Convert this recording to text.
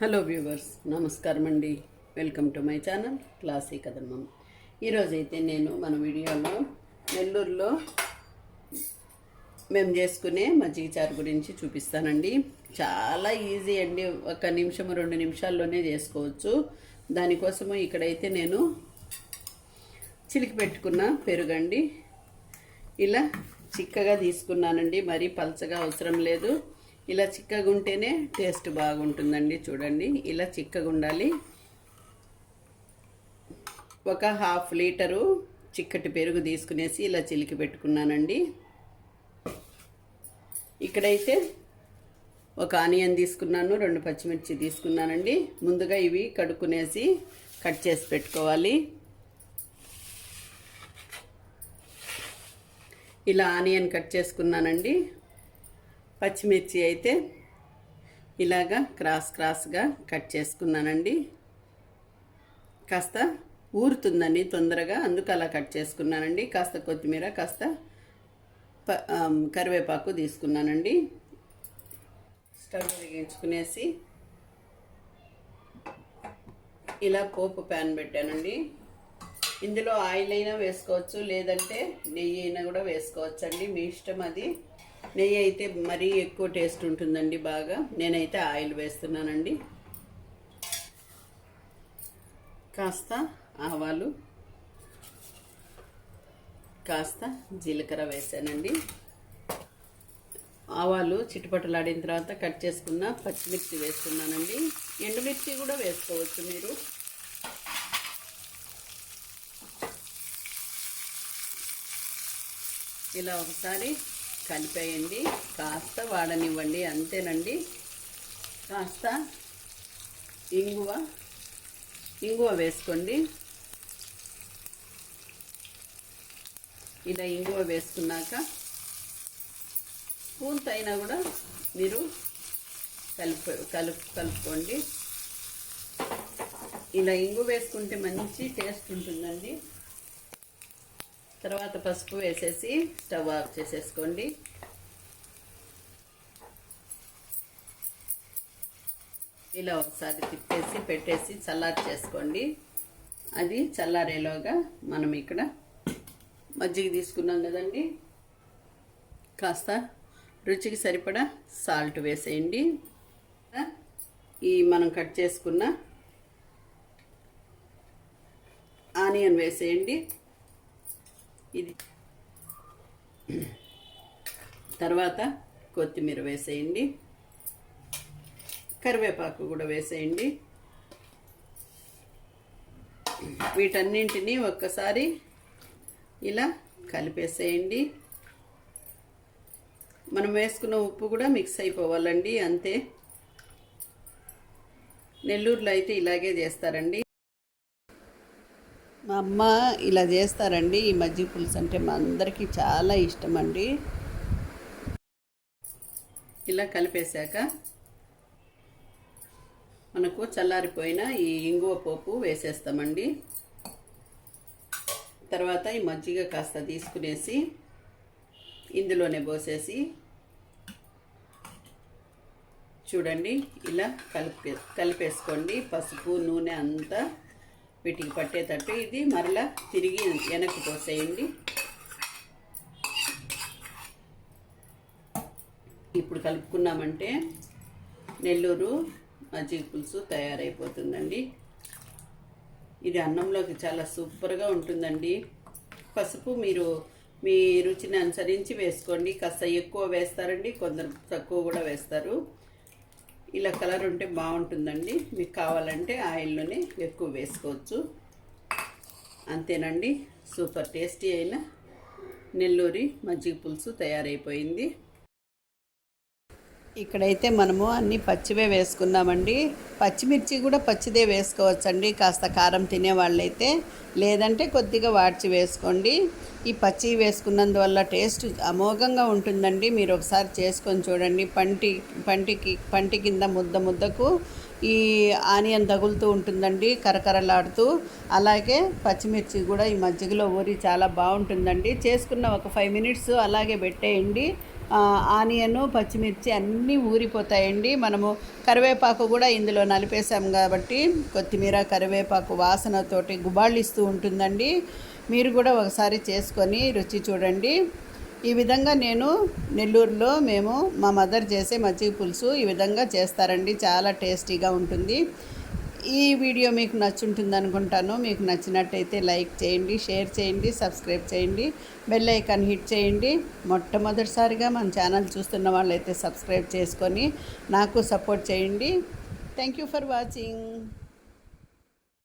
Hello viewers నమస్కారం అండి. Welcome to my channel classy కదమ్మం ఈరోజైతే నేను మన వీడియోలో నెల్లూరులో మేము చేసుకునే మజ్జిగ చారు గురించి చూపిస్తానండి. చాలా ఈజీ అండి ఒక నిమిషం రెండు నిమిషాల్లోనే చేసుకోవచ్చు. దానికోసము ఇక్కడైతే నేను చిలికి పెట్టుకున్న పెరుగండి. ఇలా చిక్కగా తీసుకున్నానండి మరీ పలచగా అవసరం లేదు. ఇలా చిక్కగా ఉంటేనే టేస్ట్ బాగుంటుందండి చూడండి. ఇలా చిక్కగా ఉండాలి. ఒక హాఫ్ లీటరు చిక్కటి పెరుగు తీసుకునేసి ఇలా చిలికి పెట్టుకున్నానండి. ఇక్కడైతే ఒక ఆనియన్ తీసుకున్నాను రెండు పచ్చిమిర్చి తీసుకున్నానండి. ముందుగా ఇవి కడుక్కునేసి కట్ చేసి పెట్టుకోవాలి. ఇలా ఆనియన్ కట్ చేసుకున్నానండి. పచ్చిమిర్చి అయితే ఇలాగా క్రాస్ క్రాస్గా కట్ చేసుకున్నానండి. కాస్త ఊరుతుందని తొందరగా అందుకు అలా కట్ చేసుకున్నానండి. కాస్త కొత్తిమీర కాస్త ప కరివేపాకు తీసుకున్నానండి. స్టవ్ వెలిగించుకునేసి ఇలా పోపు ప్యాన్ పెట్టానండి. ఇందులో ఆయిల్ అయినా వేసుకోవచ్చు లేదంటే నెయ్యి అయినా కూడా వేసుకోవచ్చండి. మీ ఇష్టం అది. నెయ్యి అయితే మరీ ఎక్కువ టేస్ట్ ఉంటుందండి బాగా. నేనైతే ఆయిల్ వేస్తున్నానండి. కాస్త ఆవాలు కాస్త జీలకర్ర వేసానండి. ఆవాలు చిట్టుపట్టలాడిన తర్వాత కట్ చేసుకున్న పచ్చిమిర్చి వేస్తున్నానండి. ఎండుమిర్చి కూడా వేసుకోవచ్చు మీరు. ఇలా ఒకసారి కలిపేయండి. కాస్త వాడనివ్వండి అంతేనండి. కాస్త ఇంగువ ఇంగువ వేసుకోండి. ఇలా ఇంగువ వేసుకున్నాక స్పూన్తో అయినా కూడా మీరు కలుపు కలుపు కలుపుకోండి. ఇలా ఇంగు వేసుకుంటే మంచి టేస్ట్ ఉంటుందండి. తర్వాత పసుపు వేసేసి స్టవ్ ఆఫ్ చేసేసుకోండి. ఇలా ఒకసారి తిప్పేసి పెట్టేసి చల్లారి చేసుకోండి. అది చల్లారేలోగా మనం ఇక్కడ మజ్జిగ తీసుకున్నాం కదండి. కాస్త రుచికి సరిపడా సాల్ట్ వేసేయండి. ఈ మనం కట్ చేసుకున్న ఆనియన్ వేసేయండి. ఇది. తర్వాత కొత్తిమీర వేసేయండి. కరివేపాకు కూడా వేసేయండి. వీటన్నింటినీ ఒక్కసారి ఇలా కలిపేసేయండి. మనం వేసుకున్న ఉప్పు కూడా మిక్స్ అయిపోవాలండి అంతే. నెల్లూరులో అయితే ఇలాగే చేస్తారండి. మా అమ్మ ఇలా చేస్తారండి. ఈ మజ్జిగ పులుసు అంటే మా అందరికీ చాలా ఇష్టం అండి ఇలా కలిపేశాక మనకు చల్లారిపోయిన ఈ ఇంగువ పోపు వేసేస్తామండి. తర్వాత ఈ మజ్జిగ కాస్త తీసుకునేసి ఇందులోనే పోసేసి చూడండి ఇలా కలిపే కలిపేసుకోండి. పసుపు నూనె అంతా వీటికి పట్టేటట్టు ఇది మరలా తిరిగి వెనక్కి పోసేయండి ఇప్పుడు కలుపుకున్నామంటే నెల్లూరు మజ్జిగ పులుసు తయారైపోతుందండి. ఇది అన్నంలోకి చాలా సూపర్గా ఉంటుందండి. పసుపు మీరు మీ రుచిని అనుసరించి వేసుకోండి. కాస్త ఎక్కువ వేస్తారండి కొందరు తక్కువ కూడా వేస్తారు. ఇలా కలర్ ఉంటే బాగుంటుందండి. మీకు కావాలంటే ఆయిల్లోనే ఎక్కువ వేసుకోవచ్చు. అంతేనండి. సూపర్ టేస్టీ అయిన నెల్లూరి మజ్జిగ పులుసు తయారైపోయింది. ఇక్కడైతే మనము అన్ని పచ్చివే వేసుకున్నామండి పచ్చిమిర్చి కూడా పచ్చిదే వేసుకోవచ్చండి. కాస్త కారం తినే వాళ్ళైతే లేదంటే కొద్దిగా వాడ్చి వేసుకోండి. ఈ పచ్చి వేసుకున్నందువల్ల టేస్ట్ అమోఘంగా ఉంటుందండి. మీరు ఒకసారి చేసుకొని చూడండి. పంటి పంటికి పంటి కింద ముద్ద ముద్దకు ఈ ఆనియన్ తగులుతూ ఉంటుందండి. కరకరలాడుతూ. అలాగే పచ్చిమిర్చి కూడా ఈ మజ్జిగలో ఊరి చాలా బాగుంటుందండి. చేసుకున్న ఒక ఫైవ్ మినిట్స్ అలాగే పెట్టేయండి. ఆనియను పచ్చిమిర్చి అన్నీ ఊరిపోతాయండి. మనము కరివేపాకు కూడా ఇందులో నలిపేసాం కాబట్టి కొత్తిమీర కరివేపాకు వాసనతోటి గుబాళిస్తూ ఉంటుందండి. మీరు కూడా ఒకసారి చేసుకొని రుచి చూడండి. ఈ విధంగా నేను నెల్లూరులో మేము మా మదర్ చేసే మజ్జిగ పులుసు ఈ విధంగా చేస్తారండి. చాలా టేస్టీగా ఉంటుంది. ఈ వీడియో మీకు నచ్చుంటుంది అనుకుంటాను మీకు నచ్చినట్టయితే లైక్ చేయండి షేర్ చేయండి సబ్స్క్రైబ్ చేయండి బెల్ ఐకాన్ హిట్ చేయండి. మొట్టమొదటిసారిగా మన ఛానల్ చూస్తున్న వాళ్ళైతే సబ్స్క్రైబ్ చేసుకొని నాకు సపోర్ట్ చేయండి. Thank you for watching.